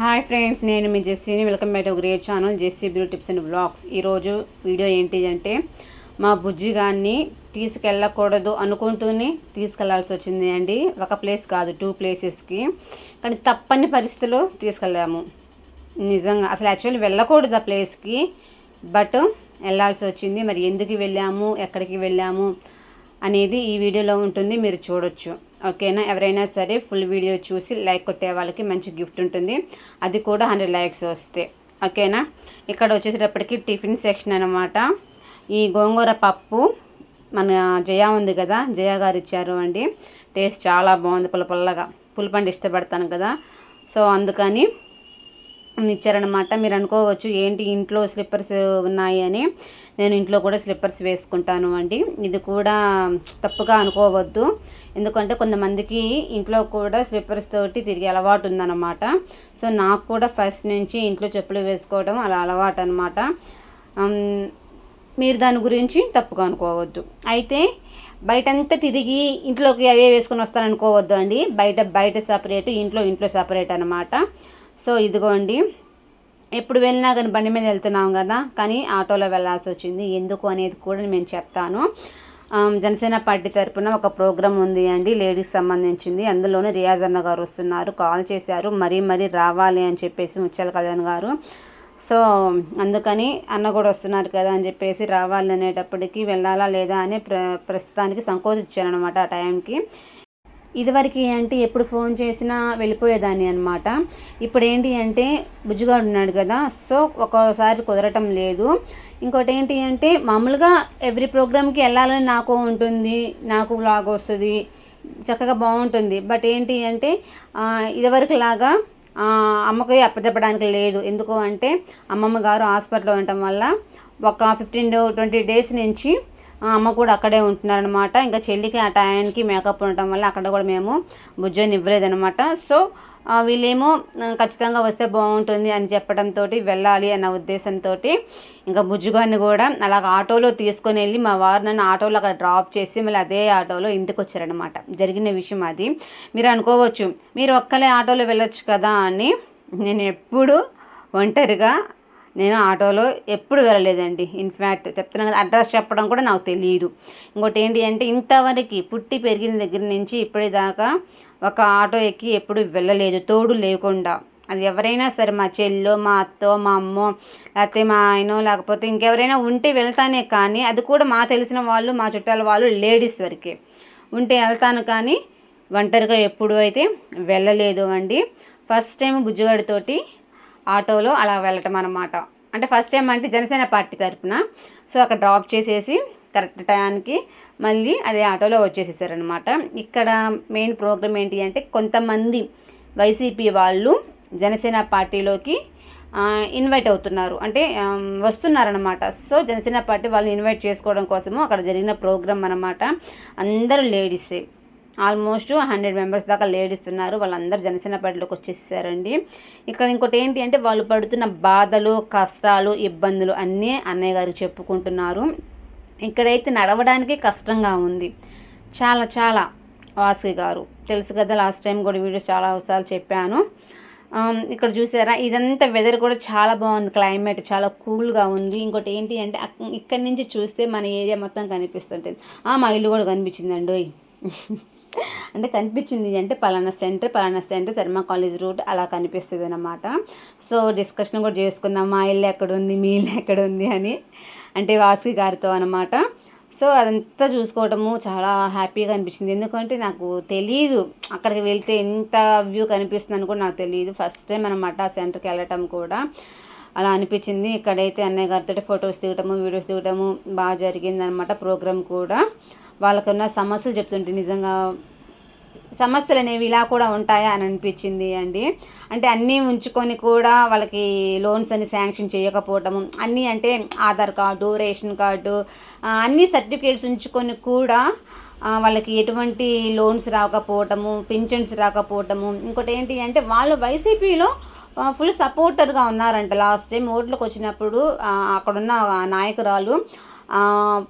Hi friends నేను మీ జెస్సీని welcome back to great channel Jessie beauty tips and blogs ఈరోజు video ఏంటి అంటే మా బుజ్జి గారిని తీసుకెళ్ళకూడదు అనుకుంటూనే తీసుకెళ్ళాల్సి వచ్చింది అండి. ఒక ప్లేస్ కాదు టూ ప్లేసెస్కి కానీ తప్పని పరిస్థితిలో తీసుకెళ్ళాము. నిజంగా అసలు యాక్చువల్లీ వెళ్ళకూడదు ఆ ప్లేస్కి బట్ వెళ్ళాల్సి వచ్చింది. మరి ఎందుకు వెళ్ళాము ఎక్కడికి వెళ్ళాము అనేది ఈ వీడియోలో ఉంటుంది మీరు చూడొచ్చు. ఓకేనా? ఎవరైనా సరే ఫుల్ వీడియో చూసి లైక్ కొట్టే వాళ్ళకి మంచి గిఫ్ట్ ఉంటుంది. అది కూడా హండ్రెడ్ లైక్స్ వస్తే. ఓకేనా? ఇక్కడ వచ్చేసేటప్పటికి టిఫిన్ సెక్షన్ అనమాట ఈ గోంగూర పప్పు మన జయ ఉంది కదా జయ గారు ఇచ్చారు అండి. టేస్ట్ చాలా బాగుంది పుల్ల పుల్లగా పులిపండు ఇష్టపడతాను కదా. సో అందుకని ఇచ్చారనమాట మీరు అనుకోవచ్చు ఏంటి ఇంట్లో స్లిప్పర్స్ ఉన్నాయి అని. నేను ఇంట్లో కూడా స్లిప్పర్స్ వేసుకుంటాను అండి. ఇది కూడా తప్పుగా అనుకోవద్దు. ఎందుకంటే కొంతమందికి ఇంట్లో కూడా స్లిప్పర్స్ తోటి తిరిగి అలవాటు ఉందన్నమాట. సో నాకు కూడా ఫస్ట్ నుంచి ఇంట్లో చెప్పులు వేసుకోవడం అలా అలవాటు అనమాట మీరు దాని గురించి తప్పుగా అనుకోవద్దు. అయితే బయటంతా తిరిగి ఇంట్లోకి అవే వేసుకొని వస్తాననుకోవద్దు అండి. బయట బయట సపరేట్ ఇంట్లో ఇంట్లో సపరేట్ అనమాట సో ఇదిగోండి. ఎప్పుడు వెళ్ళినా కానీ బండి మీద వెళ్తున్నాం కదా కానీ ఆటోలో వెళ్ళాల్సి వచ్చింది. ఎందుకు అనేది కూడా నేను చెప్తాను. జనసేన పార్టీ తరపున ఒక ప్రోగ్రామ్ ఉంది అండి లేడీస్ సంబంధించింది. అందులోనే రియాజ్ అన్న గారు వస్తున్నారు కాల్ చేశారు. మరీ మరీ రావాలి అని చెప్పేసి ముచ్చల కళ్యాణ్ గారు. సో అందుకని అన్న కూడా వస్తున్నారు కదా అని చెప్పేసి రావాలి అనేటప్పటికి వెళ్ళాలా లేదా అని ప్ర ప్రస్తుతానికి సంకోచించాను అనమాట ఆ టైంకి. ఇదివరకు అంటే ఎప్పుడు ఫోన్ చేసినా వెళ్ళిపోయేదాన్ని అనమాట ఇప్పుడు ఏంటి అంటే బుజ్జుగాడు ఉన్నాడు కదా సో ఒక్కోసారి కుదరటం లేదు. ఇంకోటి ఏంటి అంటే మామూలుగా ఎవ్రీ ప్రోగ్రామ్కి వెళ్ళాలని నాకు ఉంటుంది నాకు వ్లాగ్ వస్తుంది చక్కగా బాగుంటుంది. బట్ ఏంటి అంటే ఇదివరకు లాగా అమ్మకి అప్పచెప్పడానికి లేదు. ఎందుకు అంటే అమ్మమ్మ గారు హాస్పిటల్లో ఉండటం వల్ల ఒక ఫిఫ్టీన్ ట్వంటీ డేస్ నుంచి అమ్మ కూడా అక్కడే ఉంటున్నారనమాట ఇంకా చెల్లికి ఆ టైంకి మేకప్ ఉండటం వల్ల అక్కడ కూడా మేము బుజ్జోని ఇవ్వలేదనమాట సో వీళ్ళేమో ఖచ్చితంగా వస్తే బాగుంటుంది అని చెప్పడంతో వెళ్ళాలి అన్న ఉద్దేశంతో ఇంకా బుజ్జుగాన్ని కూడా అలాగ ఆటోలో తీసుకొని వెళ్ళి మా వారు నన్ను ఆటోలో అక్కడ డ్రాప్ చేసి మళ్ళీ అదే ఆటోలో ఇంటికి వచ్చారనమాట జరిగిన విషయం అది. మీరు అనుకోవచ్చు మీరు ఒక్కలే ఆటోలో వెళ్ళొచ్చు కదా అని నేను ఎప్పుడు ఒంటరిగా నేను ఆటోలో ఎప్పుడు వెళ్ళలేదండి. ఇన్ఫ్యాక్ట్ చెప్తున్నాను కదా అడ్రస్ చెప్పడం కూడా నాకు తెలియదు ఇంకోటి ఏంటి అంటే ఇంతవరకు పుట్టి పెరిగిన దగ్గర నుంచి ఇప్పటిదాకా ఒక ఆటో ఎక్కి ఎప్పుడు వెళ్ళలేదు తోడు లేకుండా. అది ఎవరైనా సరే మా చెల్లో మా అత్తో మా అమ్మో లేకపోతే మా ఆయనో లేకపోతే ఇంకెవరైనా ఉంటే వెళ్తానే కానీ అది కూడా మా తెలిసిన వాళ్ళు మా చుట్టాల వాళ్ళు లేడీస్ వరకే. ఉంటే వెళ్తాను కానీ ఒంటరిగా ఎప్పుడు అయితే వెళ్ళలేదు అండి. ఫస్ట్ టైం బుజ్జిగాడితోటి ఆటోలో అలా వెళ్ళటం అనమాట అంటే ఫస్ట్ టైం అంటే జనసేన పార్టీ తరపున. సో అక్కడ డ్రాప్ చేసేసి కరెక్ట్ టైంకి మళ్ళీ అదే ఆటోలో వచ్చేసేసారనమాట ఇక్కడ మెయిన్ ప్రోగ్రామ్ ఏంటి అంటే కొంతమంది వైసీపీ వాళ్ళు జనసేన పార్టీలోకి ఇన్వైట్ అవుతున్నారు. అంటే వస్తున్నారనమాట సో జనసేన పార్టీ వాళ్ళని ఇన్వైట్ చేసుకోవడం కోసము అక్కడ జరిగిన ప్రోగ్రామ్ అనమాట అందరూ లేడీసే ఆల్మోస్ట్ హండ్రెడ్ మెంబర్స్ దాకా లేడీస్ ఉన్నారు. వాళ్ళందరూ జనసేన పార్టీలోకి వచ్చేసారండి. ఇక్కడ ఇంకోటి ఏంటి అంటే వాళ్ళు పడుతున్న బాధలు కష్టాలు ఇబ్బందులు అన్నీ అన్నయ్య గారికి చెప్పుకుంటున్నారు. ఇక్కడైతే నడవడానికి కష్టంగా ఉంది. చాలా చాలా వాసి గారు. తెలుసు కదా లాస్ట్ టైం కూడా వీడియో చాలా అవసరాలు చెప్పాను. ఇక్కడ చూసారా? ఇదంతా వెదర్ కూడా చాలా బాగుంది. క్లైమేట్ చాలా కూల్గా ఉంది. ఇంకోటి ఏంటి అంటే ఇక్కడి నుంచి చూస్తే మన ఏరియా మొత్తం కనిపిస్తుంటుంది. మా ఇల్లు కూడా కనిపించిందండి. అంటే కనిపించింది అంటే పలానా సెంటర్ పలానా సెంటర్ శర్మ కాలేజ్ రూట్ అలా కనిపిస్తుంది అనమాట సో డిస్కషన్ కూడా చేసుకున్నాం మా ఇల్లు ఎక్కడుంది మీ ఇల్లు ఎక్కడుంది అని అంటే వాసుకి గారితో అనమాట సో అదంతా చూసుకోవడము చాలా హ్యాపీగా అనిపించింది. ఎందుకంటే నాకు తెలియదు అక్కడికి వెళ్తే ఎంత వ్యూ కనిపిస్తుంది అని కూడా నాకు తెలియదు ఫస్ట్ టైం అనమాట ఆ సెంటర్కి వెళ్ళటం కూడా. అలా అనిపించింది. ఇక్కడైతే అన్నయ్య గారితో ఫొటోస్ దిగటము వీడియోస్ దిగటము బాగా జరిగింది అనమాట ప్రోగ్రామ్ కూడా. వాళ్ళకున్న సమస్యలు చెప్తుంటే నిజంగా సమస్యలు అనేవి ఇలా కూడా ఉంటాయా అని అనిపించింది అండి. అంటే అన్నీ ఉంచుకొని కూడా వాళ్ళకి లోన్స్ అని శాంక్షన్ చేయకపోవటము అన్నీ అంటే ఆధార్ కార్డు రేషన్ కార్డు అన్ని సర్టిఫికేట్స్ ఉంచుకొని కూడా వాళ్ళకి ఎటువంటి లోన్స్ రాకపోవటము పింఛన్స్ రాకపోవటము ఇంకోటి ఏంటి అంటే వాళ్ళు వైసీపీలో ఫుల్ సపోర్టర్గా ఉన్నారంట. లాస్ట్ టైం ఓట్లకు వచ్చినప్పుడు అక్కడున్న నాయకురాలు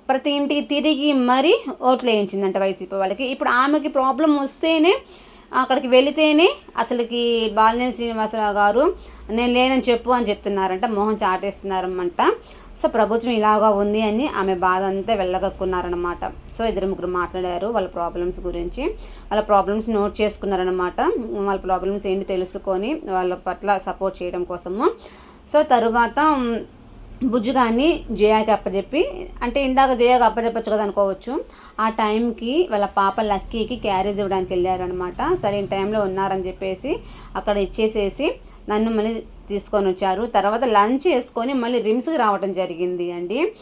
ప్రతి ఇంటికి తిరిగి మరీ ఓట్లు వేయించిందంట వైసీపీ వాళ్ళకి. ఇప్పుడు ఆమెకి ప్రాబ్లం వస్తేనే అక్కడికి వెళితేనే అసలుకి బాలినేని శ్రీనివాసరావు గారు నేను లేనని చెప్పు అని చెప్తున్నారంట మోహన్ చాటేస్తున్నారన్నమాట సో ప్రభుత్వం ఇలాగా ఉంది అని ఆమె బాధ అంతా వెళ్ళగక్కున్నారనమాట సో ఇద్దరు ముగ్గురు మాట్లాడారు వాళ్ళ ప్రాబ్లమ్స్ గురించి. వాళ్ళ ప్రాబ్లమ్స్ నోట్ చేసుకున్నారనమాట వాళ్ళ ప్రాబ్లమ్స్ ఏంటి తెలుసుకొని వాళ్ళ పట్ల సపోర్ట్ చేయడం కోసము. సో తరువాత బుజ్జుగాన్ని జయాకి అప్పచెప్పి అంటే ఇందాక జయాకి అప్పచెప్పచ్చు కదా అనుకోవచ్చు. ఆ టైంకి వాళ్ళ పాప లక్కీకి క్యారేజ్ ఇవ్వడానికి వెళ్ళారనమాట సరైన టైంలో ఉన్నారని చెప్పేసి అక్కడ ఇచ్చేసేసి నన్ను మళ్ళీ తీసుకొని వచ్చారు. తర్వాత లంచ్ చేసుకొని మళ్ళీ రిమ్స్కి రావడం జరిగింది అండి.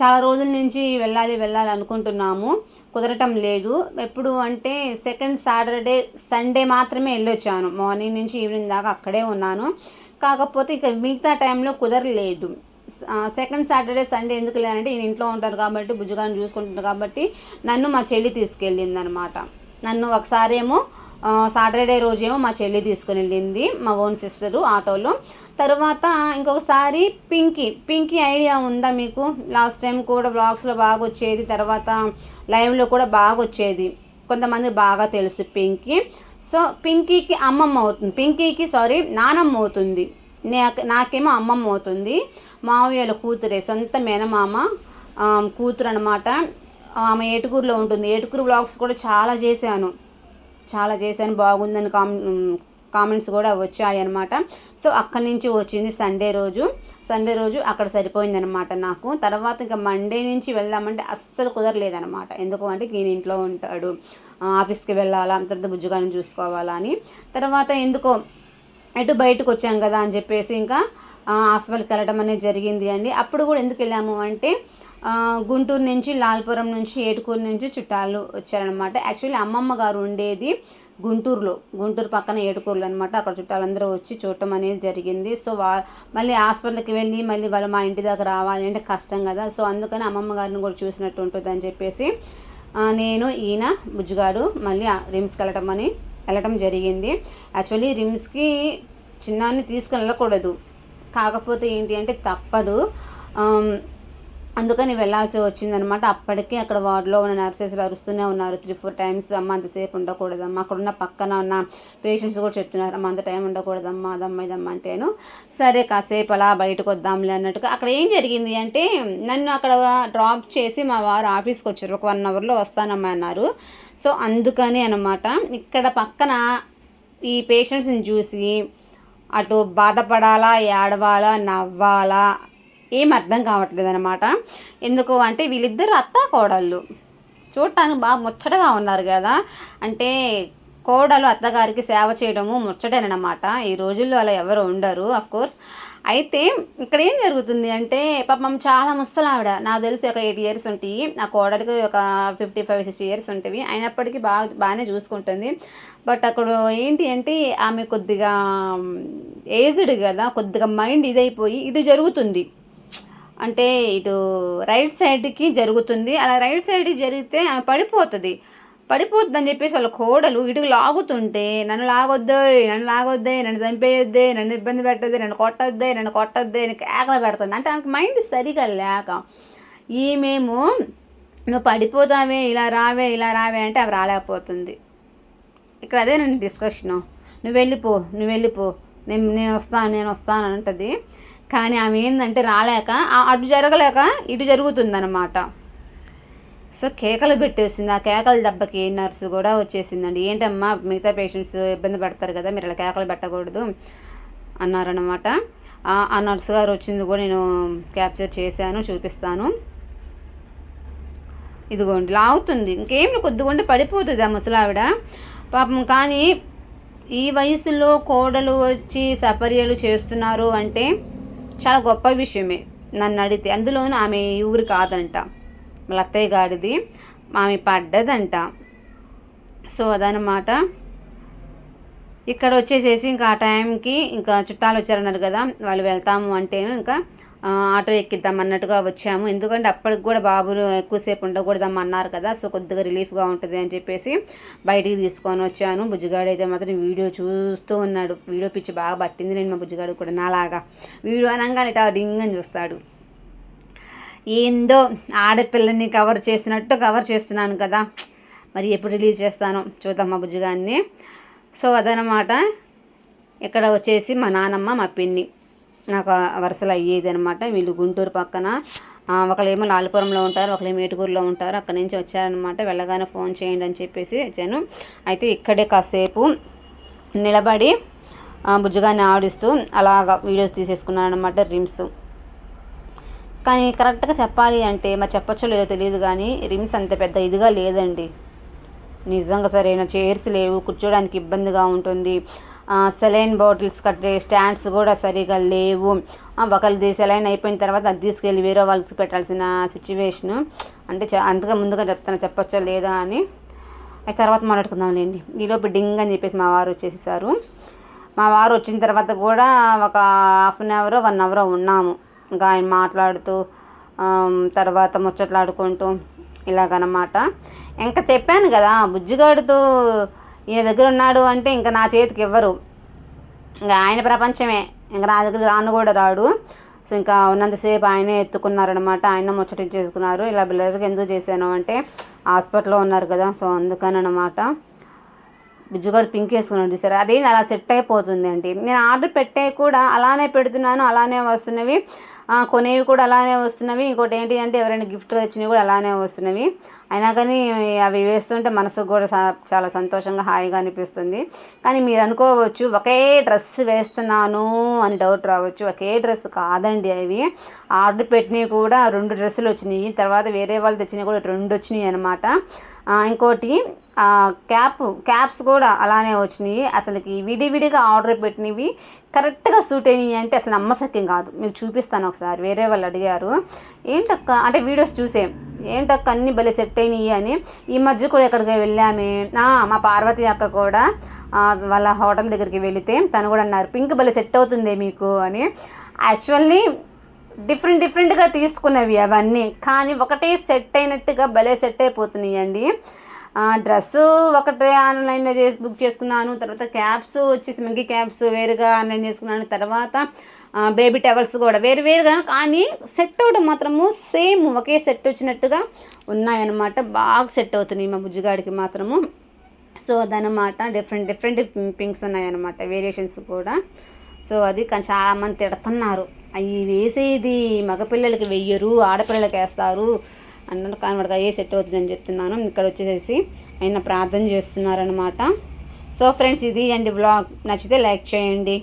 చాలా రోజుల నుంచి వెళ్ళాలి వెళ్ళాలి అనుకుంటున్నాము. కుదరటం లేదు. ఎప్పుడు అంటే సెకండ్ సాటర్డే సండే మాత్రమే వెళ్ళొచ్చాను. మార్నింగ్ నుంచి ఈవినింగ్ దాకా అక్కడే ఉన్నాను. కాకపోతే ఇక మిగతా టైంలో కుదరలేదు. సెకండ్ సాటర్డే సండే ఎందుకు లేదంటే ఈయన ఇంట్లో ఉంటారు కాబట్టి బుజ్జుగాని చూసుకుంటారు కాబట్టి నన్ను మా చెల్లి తీసుకెళ్ళింది అనమాట నన్ను ఒకసారి ఏమో సాటర్డే రోజేమో మా చెల్లి తీసుకుని వెళ్ళింది మా ఓన్ సిస్టరు ఆటోలో. తర్వాత ఇంకొకసారి పింకీ పింకీ ఐడియా ఉందా మీకు? లాస్ట్ టైం కూడా బ్లాగ్స్లో బాగా వచ్చేది తర్వాత లైవ్లో కూడా బాగా వచ్చేది. కొంతమంది బాగా తెలుసు పింకీ. సో పింకీకి అమ్మమ్మ అవుతుంది పింకీకి సారీ నానమ్మ అవుతుంది. నాకేమో అమ్మమ్మ అవుతుంది. మావయ్యల కూతురే సొంత మేనమామ కూతురు అనమాట ఆమె ఏటుకూరులో ఉంటుంది. ఏటుకూరు బ్లాగ్స్ కూడా చాలా చేశాను. చాలా చేశాను. బాగుందని కామ్ కామెంట్స్ కూడా వచ్చాయి అనమాట సో అక్కడి నుంచి వచ్చింది సండే రోజు. సండే రోజు అక్కడ సరిపోయిందనమాట నాకు. తర్వాత ఇంకా మండే నుంచి వెళ్దామంటే అస్సలు కుదరలేదనమాట ఎందుకు అంటే నేను ఇంట్లో ఉంటాడు. ఆఫీస్కి వెళ్ళాలా తర్వాత బుజ్జుగాని చూసుకోవాలా అని. తర్వాత ఎందుకో ఇటు బయటకు వచ్చాం కదా అని చెప్పేసి ఇంకా హాస్పిటల్కి వెళ్ళడం అనేది జరిగింది అండి. అప్పుడు కూడా ఎందుకు వెళ్ళాము అంటే గుంటూరు నుంచి లాల్పురం నుంచి ఏటుకూరు నుంచి చుట్టాలు వచ్చారనమాట యాక్చువల్లీ అమ్మమ్మ గారు ఉండేది గుంటూరులో గుంటూరు పక్కన ఏటుకూరులో అనమాట అక్కడ చుట్టాలందరూ వచ్చి చూడటం అనేది జరిగింది. సో వా మళ్ళీ హాస్పిటల్కి వెళ్ళి మళ్ళీ వాళ్ళు మా ఇంటి దగ్గర రావాలి అంటే కష్టం కదా. సో అందుకని అమ్మమ్మ గారిని కూడా చూసినట్టు ఉంటుంది అని చెప్పేసి నేను ఈయన బుజ్జిగాడు మళ్ళీ రిమ్స్కి వెళ్ళటం అని వెళ్ళటం జరిగింది. యాక్చువల్లీ రిమ్స్కి చిన్నాన్ని తీసుకుని వెళ్ళకూడదు కాకపోతే ఏంటి అంటే తప్పదు. అందుకని వెళ్ళాల్సి వచ్చిందనమాట. అప్పటికే అక్కడ వార్డులో ఉన్న నర్సెస్ అరుస్తూనే ఉన్నారు. త్రీ ఫోర్ టైమ్స్ అమ్మ అంతసేపు ఉండకూడదమ్మా. అక్కడ ఉన్న పక్కన ఉన్న పేషెంట్స్ కూడా చెప్తున్నారు. అమ్మ అంత టైం ఉండకూడదమ్మా. అదమ్మ ఇదమ్మ అంటేను సరే కాసేపు అలా బయటకు వద్దాంలే అన్నట్టుగా. అక్కడ ఏం జరిగింది అంటే నన్ను అక్కడ డ్రాప్ చేసి మా వారు ఆఫీస్కి వచ్చారు. ఒక వన్ అవర్లో వస్తానమ్మా అన్నారు. సో అందుకని అనమాట ఇక్కడ పక్కన ఈ పేషెంట్స్ని చూసి అటు బాధపడాలా ఏడవాలా నవ్వాలా ఏం అర్థం కావట్లేదు అనమాట ఎందుకు అంటే వీళ్ళిద్దరు అత్త కోడళ్ళు. చూడటానికి బాగా ముచ్చటగా ఉన్నారు కదా. అంటే కోడలు అత్తగారికి సేవ చేయడము ముచ్చటేనమాట ఈ రోజుల్లో అలా ఎవరు ఉండరు కోర్స్ అయితే ఇక్కడ ఏం జరుగుతుంది అంటే పాపం చాలా ముసలావిడ. నాకు తెలిసి ఒక ఎయిట్ ఇయర్స్ ఉంటాయి. ఆ కోడలికి ఒక ఫిఫ్టీ ఫైవ్ సిక్స్టీ ఇయర్స్ ఉంటుంది అయినప్పటికీ బాగా బాగానే చూసుకుంటుంది. బట్ అక్కడ ఏంటి అంటే ఆమె కొద్దిగా ఏజ్డ్ కదా. కొద్దిగా మైండ్ ఇదైపోయి ఇది జరుగుతుంది. అంటే ఇటు రైట్ సైడ్కి జరుగుతుంది. అలా రైట్ సైడ్కి జరిగితే ఆమె పడిపోతుంది. పడిపోతుందని చెప్పేసి వాళ్ళ కోడలు ఇటుకు లాగుతుంటే నన్ను లాగొద్దు నన్ను లాగొద్దే నన్ను చంపేయొద్దే నన్ను ఇబ్బంది పెట్టద్దు నన్ను కొట్టొద్దే నన్ను కొట్టొద్దే అని కేకలు పెడుతుంది. అంటే ఆమెకు మైండ్ సరిగా లేక ఈమెమో నువ్వు పడిపోతావే ఇలా రావే ఇలా రావే అంటే అవి రాలేకపోతుంది. ఇక్కడ అదే నేను డిస్కషను. నువ్వు వెళ్ళిపో నువ్వు వెళ్ళిపో. నేను నేను వస్తాను నేను వస్తాను అంటది. కానీ ఆమె ఏంటంటే రాలేక అటు జరగలేక ఇటు జరుగుతుందన్నమాట. సో కేకలు పెట్టేసింది. ఆ కేకల దెబ్బకి నర్సు కూడా వచ్చేసిందండి. ఏంటమ్మా మిగతా పేషెంట్స్ ఇబ్బంది పడతారు కదా మీరు ఇలా కేకలు పెట్టకూడదు అన్నారనమాట ఆ నర్సు గారు వచ్చింది కూడా నేను క్యాప్చర్ చేశాను చూపిస్తాను. ఇదిగోండి లాగుతుంది ఇంకేం కొద్దిగొండి పడిపోతుంది ఆ ముసలావిడ. పాపం కానీ ఈ వయసులో కోడలు వచ్చి సపర్యలు చేస్తున్నారు అంటే చాలా గొప్ప విషయమే నన్ను అడిగితే. అందులోనూ ఆమె ఊరు కాదంట. వాళ్ళ అత్తయ్య గారిది. ఆమె పడ్డదంట. సో అదనమాట ఇక్కడ వచ్చేసేసి ఇంకా ఆ టైంకి ఇంకా చుట్టాలు వచ్చారన్నారు కదా. వాళ్ళు వెళ్తాము అంటే ఇంకా ఆటో ఎక్కిద్దాం అన్నట్టుగా వచ్చాము. ఎందుకంటే అప్పటికి కూడా బాబులు ఎక్కువసేపు ఉండకూడదమ్మ అన్నారు కదా సో కొద్దిగా రిలీఫ్గా ఉంటుంది అని చెప్పేసి బయటికి తీసుకొని వచ్చాను. బుజ్జిగాడు అయితే మాత్రం వీడియో చూస్తూ ఉన్నాడు. వీడియో పిచ్చి బాగా పట్టింది నేను మా బుజ్జిగాడు కూడా నాలాగా. వీడియో అనగానే ఇటా డింగ్ అని చూస్తాడు. ఏందో ఆడపిల్లని కవర్ చేసినట్టు కవర్ చేస్తున్నాను కదా. మరి ఎప్పుడు రిలీజ్ చేస్తానో చూద్దాం మా బుజ్జిగాన్ని. సో అదనమాట. ఇక్కడ వచ్చేసి మా నానమ్మ మా పిన్ని. నాకు వరుసలు అయ్యేది అనమాట వీళ్ళు గుంటూరు పక్కన. ఒకళ్ళేమో లాలిపురంలో ఉంటారు ఒకళ్ళేమో ఏటుగురులో ఉంటారు. అక్కడి నుంచి వచ్చారనమాట వెళ్ళగానే ఫోన్ చేయండి అని చెప్పేసి వచ్చాను. అయితే ఇక్కడే కాసేపు నిలబడి బుజ్జగాన్ని ఆడిస్తూ అలాగా వీడియోస్ తీసేసుకున్నాను అనమాట రిమ్స్. కానీ కరెక్ట్గా చెప్పాలి అంటే మరి చెప్పచ్చో లేదో తెలియదు కానీ రిమ్స్ అంత పెద్ద ఇదిగా లేదండి. నిజంగా సరైన చైర్స్ లేవు కూర్చోడానికి ఇబ్బందిగా ఉంటుంది. సెలైన్ బాటిల్స్ కట్టే స్టాండ్స్ కూడా సరిగా లేవు. ఒకరిది సెలైన్ అయిపోయిన తర్వాత అది తీసుకెళ్ళి వేరే వాళ్ళకి పెట్టాల్సిన సిచ్యువేషన్ అంటే చ- అంతగా ముందుగా చెప్తాను చెప్పచ్చో లేదా అని. అది తర్వాత మాట్లాడుకుందాంలేండి. ఈలోపు డింగ్ అని చెప్పేసి మా వారు వచ్చేసేసారు. మా వారు వచ్చిన తర్వాత కూడా ఒక half an hour one hour ఉన్నాము. ఇంకా ఆయన మాట్లాడుతూ తర్వాత ముచ్చట్లాడుకుంటూ ఇలాగనమాట. ఇంకా చెప్పాను కదా బుజ్జిగాడితో ఈయన దగ్గర ఉన్నాడు అంటే ఇంకా నా చేతికి ఇవ్వరు ఇంకా ఆయన ప్రపంచమే. ఇంకా నా దగ్గర రాను కూడా రాడు. సో ఇంకా ఉన్నంతసేపు ఆయనే ఎత్తుకున్నారనమాట ఆయన ముచ్చటించేసుకున్నారు ఇలా బిల్లర్కి ఎందుకు చేశాను అంటే హాస్పిటల్లో ఉన్నారు కదా. సో అందుకని అనమాట బిజ్జుగాడు పింక్ వేసుకున్నాడు చూసారా? అది అలా సెట్ అయిపోతుంది అండి నేను ఆర్డర్ పెట్టే కూడా అలానే పెడుతున్నాను అలానే వస్తున్నవి. కొనేవి కూడా అలానే వస్తున్నవి. ఇంకోటి ఏంటి అంటే ఎవరైనా గిఫ్ట్ వచ్చినవి కూడా అలానే వస్తున్నవి. అయినా కానీ అవి వేస్తుంటే మనసుకు కూడా చాలా సంతోషంగా హాయిగా అనిపిస్తుంది. కానీ మీరు అనుకోవచ్చు ఒకే డ్రెస్ వేస్తున్నాను అని డౌట్ రావచ్చు. ఒకే డ్రెస్ కాదండి అవి. ఆర్డర్ పెట్టినవి కూడా రెండు డ్రెస్సులు వచ్చినాయి. తర్వాత వేరే వాళ్ళు తెచ్చినవి కూడా రెండు వచ్చినాయి అనమాట ఇంకోటి క్యాప్ క్యాప్స్ కూడా అలానే వచ్చినాయి అసలుకి విడివిడిగా ఆర్డర్ పెట్టినవి కరెక్ట్గా సూట్ అయినాయి అంటే అసలు నమ్మసక్యం కాదు. మీకు చూపిస్తాను ఒకసారి. వేరే వాళ్ళు అడిగారు ఏంటక్క? అంటే వీడియోస్ చూసే ఏంటక్క అన్ని భలే సెట్ అయినాయి అని. ఈ మధ్య కూడా ఎక్కడికి వెళ్ళామే. మా పార్వతి అక్క కూడా వాళ్ళ హోటల్ దగ్గరికి వెళితే తను కూడా అన్నారు పింక్ భలే సెట్ అవుతుంది మీకు అని. యాక్చువల్లీ డిఫరెంట్ డిఫరెంట్గా తీసుకున్నవి అవన్నీ కానీ ఒకటే సెట్ అయినట్టుగా భలే సెట్ అయిపోతున్నాయి అండి డ్రెస్సు ఒకటే ఆన్లైన్లో చేసి బుక్ చేసుకున్నాను. తర్వాత క్యాప్స్ వచ్చేసి మంకీ క్యాప్స్ వేరుగా ఆన్లైన్ చేసుకున్నాను. తర్వాత బేబీ టవల్స్ కూడా వేరు వేరుగా కానీ సెట్ అవ్వడం మాత్రము సేమ్ ఒకే సెట్ వచ్చినట్టుగా ఉన్నాయన్నమాట. బాగా సెట్ అవుతున్నాయి మా బుజ్జిగాడికి మాత్రము. సో అదనమాట డిఫరెంట్ డిఫరెంట్ పింక్స్ ఉన్నాయన్నమాట. వేరియేషన్స్ కూడా. సో అది కానీ చాలామంది తిడుతున్నారు. అవి వేసేది మగపిల్లలకి వెయ్యరు ఆడపిల్లలకి వేస్తారు. అన్నట్టు కానీ వాడికి సెట్ అవుతుందని చెప్తున్నాను. ఇక్కడ వచ్చేసి ఆయన ప్రార్థన చేస్తున్నారనమాట సో ఫ్రెండ్స్ ఇది అండి వ్లాగ్. నచ్చితే లైక్ చేయండి.